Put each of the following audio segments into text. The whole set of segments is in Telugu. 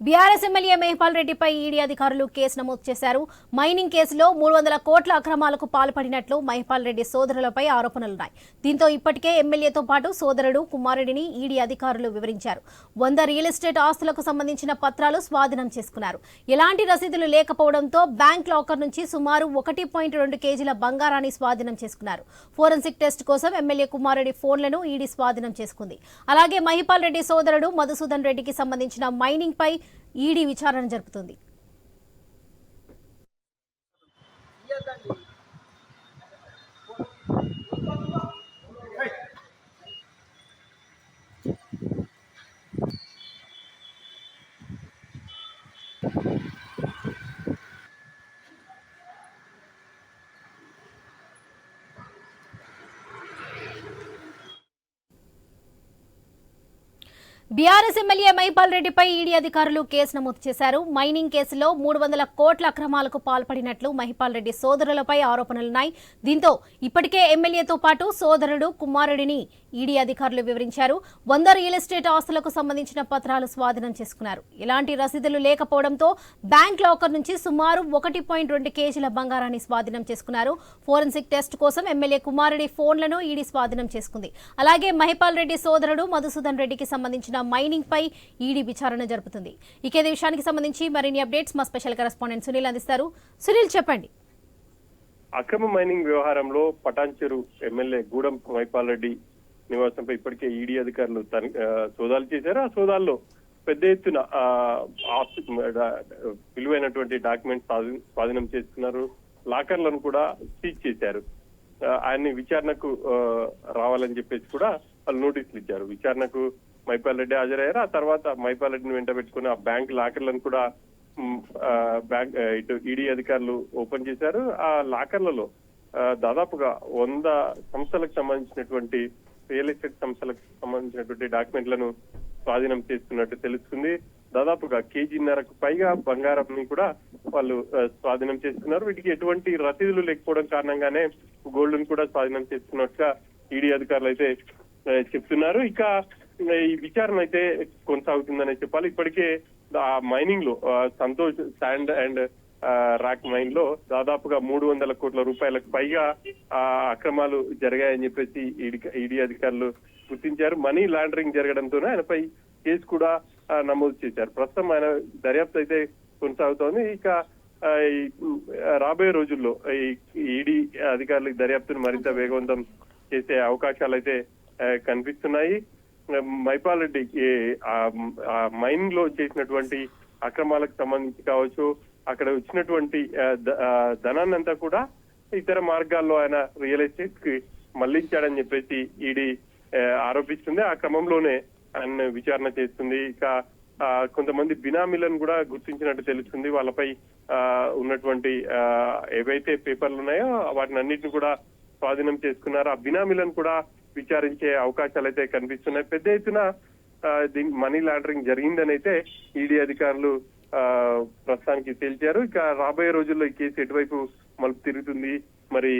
బీఆర్ఎస్ ఎమ్మెల్యే మహిపాల్ రెడ్డిపై ఈడీ అధికారులు కేసు నమోదు చేశారు. మైనింగ్ కేసులో మూడు వందల కోట్ల అక్రమాలకు పాల్పడినట్లు మహిపాల్ రెడ్డి సోదరులపై ఆరోపణలున్నాయి. దీంతో ఇప్పటికే ఎమ్మెల్యేతో పాటు సోదరుడు కుమారుడిని ఈడీ అధికారులు వివరించారు. వంద రియల్ ఎస్టేట్ ఆస్తులకు సంబంధించిన పత్రాలు స్వాధీనం చేసుకున్నారు. ఎలాంటి రసీదులు లేకపోవడంతో బ్యాంక్ లాకర్ నుంచి సుమారు ఒకటి పాయింట్ రెండు కేజీల బంగారాన్ని స్వాధీనం చేసుకున్నారు. ఫోరెన్సిక్ టెస్ట్ కోసం ఎమ్మెల్యే కుమారుడి ఫోన్లను ఈడీ స్వాధీనం చేసుకుంది. అలాగే మహిపాల్ రెడ్డి సోదరుడు మధుసూదన్ రెడ్డికి సంబంధించిన మైనింగ్ పై ఈడీ విచారణ జరుపుతుంది. బీఆర్ఎస్ ఎమ్మెల్యే మైపాల్ రెడ్డిపై ఈడీ అధికారులు కేసు నమోదు చేశారు. మైనింగ్ కేసులో మూడు వందల కోట్ల అక్రమాలకు పాల్పడినట్లు మహిపాల్ రెడ్డి సోదరులపై ఆరోపణలున్నాయి. దీంతో ఇప్పటికే ఎమ్మెల్యేతో పాటు సోదరుడు కుమారుడిని ఈడీ అధికారులు వివరించారు. వంద రియల్ ఎస్టేట్ ఆస్తులకు సంబంధించిన పత్రాలు స్వాధీనం చేసుకున్నారు. ఎలాంటి రసీదులు లేకపోవడంతో బ్యాంక్ లాకర్ నుంచి సుమారు ఒకటి పాయింట్ రెండు కేజీల బంగారాన్ని స్వాధీనం చేసుకున్నారు. ఫోరెన్సిక్ టెస్ట్ కోసం ఎమ్మెల్యే కుమారుడి ఫోన్లను ఈడీ స్వాధీనం చేసుకుంది. అలాగే మహిపాల్ రెడ్డి సోదరుడు మధుసూదన్ రెడ్డికి సంబంధించిన మైనింగ్ పై ఈడీ విచారణ జరుపుతుంది. ఇక విషయానికి సంబంధించి మరిన్ని అప్డేట్స్ మా స్పెషల్ కరెస్పాండెంట్ సునీల్ అందిస్తారు. సునీల్ చెప్పండి. అక్రమ మైనింగ్ వ్యవహారంలో పటాన్చెరు ఎమ్మెల్యే గూడెం మైపాల్ రెడ్డి నివాసంపై ఇప్పటికే ఈడీ అధికారులు సోదాలు చేశారు. ఆ సోదాల్లో పెద్ద ఎత్తున విలువైనటువంటి డాక్యుమెంట్స్ స్వాధీనం చేసుకున్నారు. లాకర్లను కూడా సీజ్ చేశారు. ఆయన్ని విచారణకు రావాలని చెప్పేసి కూడా వాళ్ళు నోటీసులు ఇచ్చారు. విచారణకు మైపాల్ రెడ్డి హాజరయ్యారు. ఆ తర్వాత మైపాల్ రెడ్డిని వెంట పెట్టుకుని ఆ బ్యాంక్ లాకర్లను కూడా బ్యాంక్ ఇటు ఈడీ అధికారులు ఓపెన్ చేశారు. ఆ లాకర్లలో ఆ, దాదాపుగా వంద సంస్థలకు సంబంధించినటువంటి రియల్ ఎస్టేట్ సంస్థలకు సంబంధించినటువంటి డాక్యుమెంట్లను స్వాధీనం చేసుకున్నట్టు తెలుస్తుంది. దాదాపుగా కేజీన్నరకు పైగా బంగారం కూడా వాళ్ళు స్వాధీనం చేసుకున్నారు. వీటికి ఎటువంటి రసీదులు లేకపోవడం కారణంగానే గోల్డ్ కూడా స్వాధీనం చేసుకున్నట్టుగా ఈడీ అధికారులు అయితే చెప్తున్నారు. ఇక ఈ విచారణ అయితే కొనసాగుతుందనే చెప్పాలి. ఇప్పటికే ఆ మైనింగ్లో సంతోష్ శాండ్ అండ్ రాక్ మైన్లో దాదాపుగా మూడు వందల కోట్ల రూపాయలకు పైగా ఆ అక్రమాలు జరిగాయని చెప్పేసి ఈడీ- ఈడీ అధికారులు గుర్తించారు. మనీ లాండరింగ్ జరగడంతోనే ఆయనపై కేసు కూడా నమోదు చేశారు. ప్రస్తుతం ఆయన దర్యాప్తు అయితే కొనసాగుతోంది. ఇక రాబోయే రోజుల్లో ఈ ఈడీ అధికారులు దర్యాప్తును మరింత వేగవంతం చేసే అవకాశాలు అయితే కనిపిస్తున్నాయి. మైపాల్ ఆ- ఆ మైనింగ్లో చేసినటువంటి అక్రమాలకు సంబంధించి కావచ్చు అక్కడ వచ్చినటువంటి ధనాన్నంతా కూడా ఇతర మార్గాల్లో ఆయన రియల్ ఎస్టేట్కి మళ్ళించాడని చెప్పేసి ఈడీ ఆరోపిస్తుంది. ఆ క్రమంలోనే ఆయన విచారణ చేస్తుంది. ఇక ఆ, కొంతమంది బినామీలను కూడా గుర్తించినట్టు తెలుస్తుంది. వాళ్ళపై ఆ, ఉన్నటువంటి ఆ, ఏవైతే పేపర్లు ఉన్నాయో వాటిని అన్నిటిని కూడా స్వాధీనం చేసుకున్నారు. ఆ బినామీలను కూడా విచారించే అవకాశాలు అయితే కనిపిస్తున్నాయి. పెద్ద ఎత్తున దీని మనీ లాండరింగ్ జరిగిందని అయితే ఈడీ అధికారులు ఆ, ప్రస్తుతానికి తేల్చారు. ఇక రాబోయే రోజుల్లో ఈ కేసు ఎటువైపు మలుపు తిరుగుతుంది మరి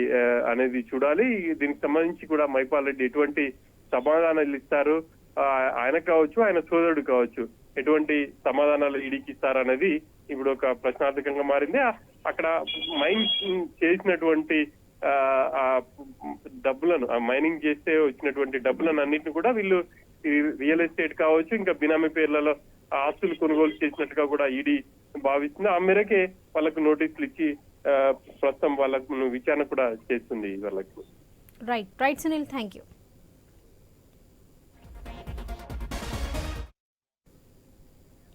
అనేది చూడాలి. దీనికి సంబంధించి కూడా మైపాల్ రెడ్డి ఎటువంటి సమాధానాలు ఇస్తారు? ఆ, ఆయన కావచ్చు ఆయన సోదరుడు కావచ్చు ఎటువంటి సమాధానాలు ఈడీకి ఇస్తారనేది ఇప్పుడు ఒక ప్రశ్నార్థకంగా మారింది. అక్కడ మైన్ చేసినటువంటి ఆ, ఆ డబ్బులను ఆ మైనింగ్ చేస్తే వచ్చినటువంటి డబ్బులను అన్నింటిని కూడా వీళ్ళు రియల్ ఎస్టేట్ కావచ్చు ఇంకా బినామీ పేర్లలో ఆస్తులు కొనుగోలు చేసినట్టుగా కూడా ఈడీ భావిస్తుంది. ఆ మేరకే వాళ్ళకు నోటీసులు ఇచ్చి ఆ, ప్రస్తుతం వాళ్ళకు విచారణ కూడా చేస్తుంది వాళ్ళకి. Right right Sunil thank you